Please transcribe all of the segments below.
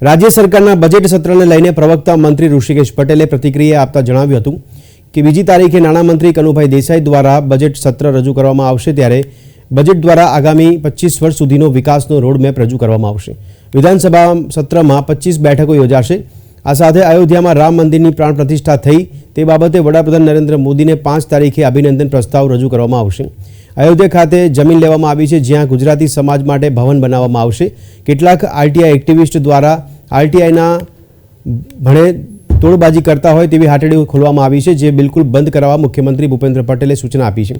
રાજ્ય સરકારના બજેટ સત્રને લઈને પ્રવક્તા મંત્રી ઋષિકેશ પટેલે પ્રતિક્રિયા આપતા જણાવ્યું હતું કે બીજી તારીખે નાણામંત્રી કનુભાઈ દેસાઈ દ્વારા બજેટ સત્ર રજૂ કરવામાં આવશે ત્યારે બજેટ દ્વારા આગામી પચીસ વર્ષ સુધીનો વિકાસનો રોડમેપ રજૂ કરવામાં આવશે. વિધાનસભા સત્રમાં પચીસ બેઠકો યોજાશે. આ સાથે અયોધ્યામાં રામ મંદિરની પ્રાણ પ્રતિષ્ઠા થઈ તે બાબતે વડાપ્રધાન નરેન્દ્ર મોદીને પાંચ તારીખે અભિનંદન પ્રસ્તાવ રજૂ કરવામાં આવશે. અયોધ્યા ખાતે જમીન લેવામાં આવી છે, જ્યાં ગુજરાતી સમાજ માટે ભવન બનાવવામાં આવશે. કેટલાક આરટીઆઈ એક્ટિવિસ્ટ દ્વારા આરટીઆઈના ભણે તોડબાજી કરતા હોય તેવી હાટડીઓ ખોલવામાં આવી છે, જે બિલકુલ બંધ કરાવવા મુખ્યમંત્રી ભૂપેન્દ્ર પટેલે સૂચના આપી છે.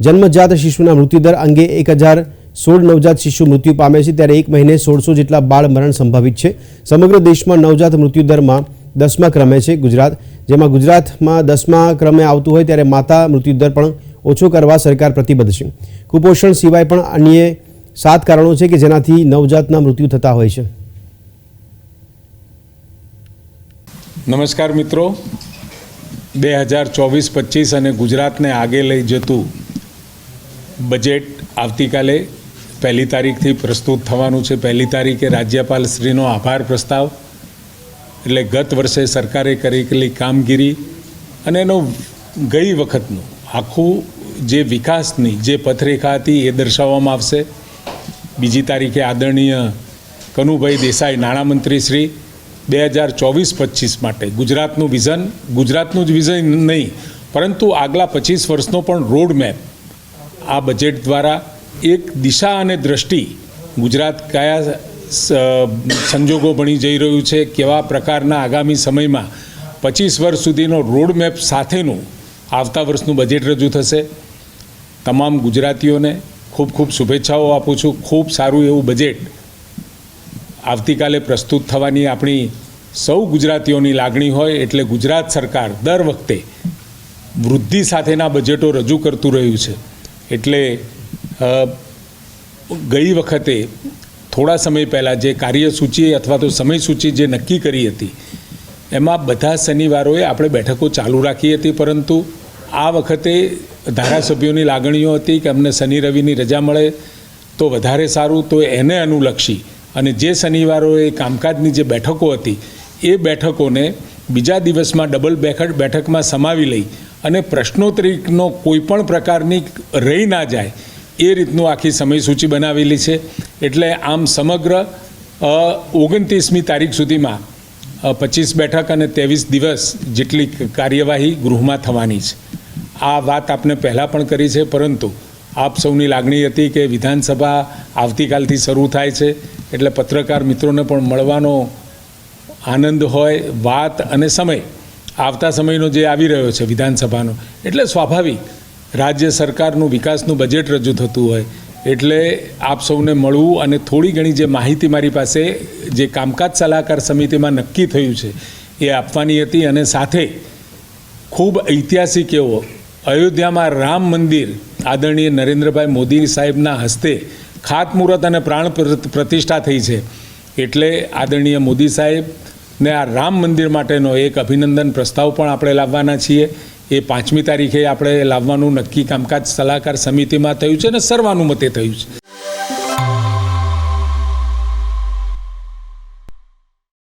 જન્મજાત શિશુના મૃત્યુદર અંગે એક હજાર સોળ નવજાત શિશુ મૃત્યુ પામે છે, ત્યારે એક મહિને સોળસો જેટલા બાળ મરણ સંભવિત છે. સમગ્ર દેશમાં નવજાત મૃત્યુદરમાં દસમા ક્રમે છે ગુજરાત. જેમાં ગુજરાતમાં દસમા ક્રમે આવતું હોય, ત્યારે માતા મૃત્યુદર પણ ઓછો કરવા સરકાર પ્રતિબદ્ધ છે. કુપોષણ સિવાય પણ અન્ય સાત કારણો છે કે જેનાથી નવજાતના મૃત્યુ થતા હોય છે. નમસ્કાર મિત્રો. બે હજાર ચોવીસ, પચીસ અને ગુજરાતને આગે લઈ જતું બજેટ આવતીકાલે પહેલી તારીખથી પ્રસ્તુત થવાનું છે. પહેલી તારીખે રાજ્યપાલ શ્રીનો આભાર પ્રસ્તાવ. એટલે ગત વર્ષે સરકારે કરેલી કામગીરી અને એનો ગઈ વખતનું આખું જે વિકાસની જે પથરેખા હતી એ દર્શાવવામાં આવશે. બીજી તારીખે આદરણીય કનુભાઈ દેસાઈ, નાણામંત્રી શ્રી, બે હજાર ચોવીસ પચીસ માટે. ગુજરાતનું વિઝન, ગુજરાતનું જ વિઝન નહીં, પરંતુ આગલા પચીસ વર્ષનો પણ રોડ મેપ આ બજેટ દ્વારા એક દિશા અને દ્રષ્ટિ ગુજરાત કયા સંજોગો બની જઈ રહ્યું છે, કેવા પ્રકારના આગામી સમયમાં પચીસ વર્ષ સુધીનો રોડ મેપ સાથેનું આવતા વર્ષનું બજેટ રજૂ થશે. તમામ ગુજરાતીઓને ખૂબ ખૂબ શુભેચ્છાઓ આપું છું. ખૂબ સારું એવું બજેટ આવતીકાલે પ્રસ્તુત થવાની આપણી સૌ ગુજરાતીઓની લાગણી હોય એટલે ગુજરાત સરકાર દર વખતે વૃદ્ધિ સાથેના બજેટો રજૂ કરતું રહ્યું છે. એટલે ગઈ વખતે થોડા સમય પહેલાં જે કાર્યસૂચિ અથવા તો સમયસૂચિ જે નક્કી કરી હતી, એમાં બધા શનિવારોએ આપણે બેઠકો ચાલુ રાખી હતી, પરંતુ આ વખતે ધારાસભ્યોની લાગણીઓ હતી કે અમને શનિ રવિની રજા મળે તો વધારે સારું, તો એને અનુલક્ષી. અને જે શનિવારોએ કામકાજની જે બેઠકો હતી, એ બેઠકોને બીજા દિવસમાં ડબલ બેઠક, બેઠકમાં સમાવી લઈ અને પ્રશ્નોત્તરીનો કોઈ પણ પ્રકારની રહી ના જાય, એ રીતનું આખી સમયસૂચિ બનાવેલી છે. એટલે આમ સમગ્ર ઓગણત્રીસમી તારીખ સુધીમાં પચીસ બેઠક અને ત્રેવીસ દિવસ જેટલી કાર્યવાહી ગૃહમાં થવાની છે. આ વાત આપને પહેલાં પણ કરી છે, પરંતુ આપ સૌની લાગણી હતી કે વિધાનસભા આવતીકાલથી શરૂ થાય છે, એટલે પત્રકાર મિત્રોને પણ મળવાનો આનંદ હોય, વાત અને સમય આવતા સમયનો જે આવી રહ્યો છે વિધાનસભાનો. એટલે સ્વાભાવિક, રાજ્ય સરકારનું વિકાસનું બજેટ રજૂ થતું હોય, એટલે આપ સૌને મળવું અને થોડી ઘણી જે માહિતી મારી પાસે, જે કામકાજ સલાહકાર સમિતિમાં નક્કી થયું છે, એ આપવાની હતી અને સાથે ખૂબ ઐતિહાસિક એવો અયોધ્યામાં રામ મંદિર આદરણીય નરેન્દ્રભાઈ મોદી સાહેબના હસ્તે ખાતમુહૂર્ત અને પ્રાણ પ્ર- પ્રતિષ્ઠા થઈ છે. એટલે આદરણીય મોદી સાહેબને આ રામ મંદિર માટેનો એક અભિનંદન પ્રસ્તાવ પણ આપણે લાવવાના છીએ. એ પાંચમી તારીખે આપણે લાવવાનું નક્કી કામકાજ સલાહકાર સમિતિમાં થયું છે અને સર્વાનુમતે થયું છે.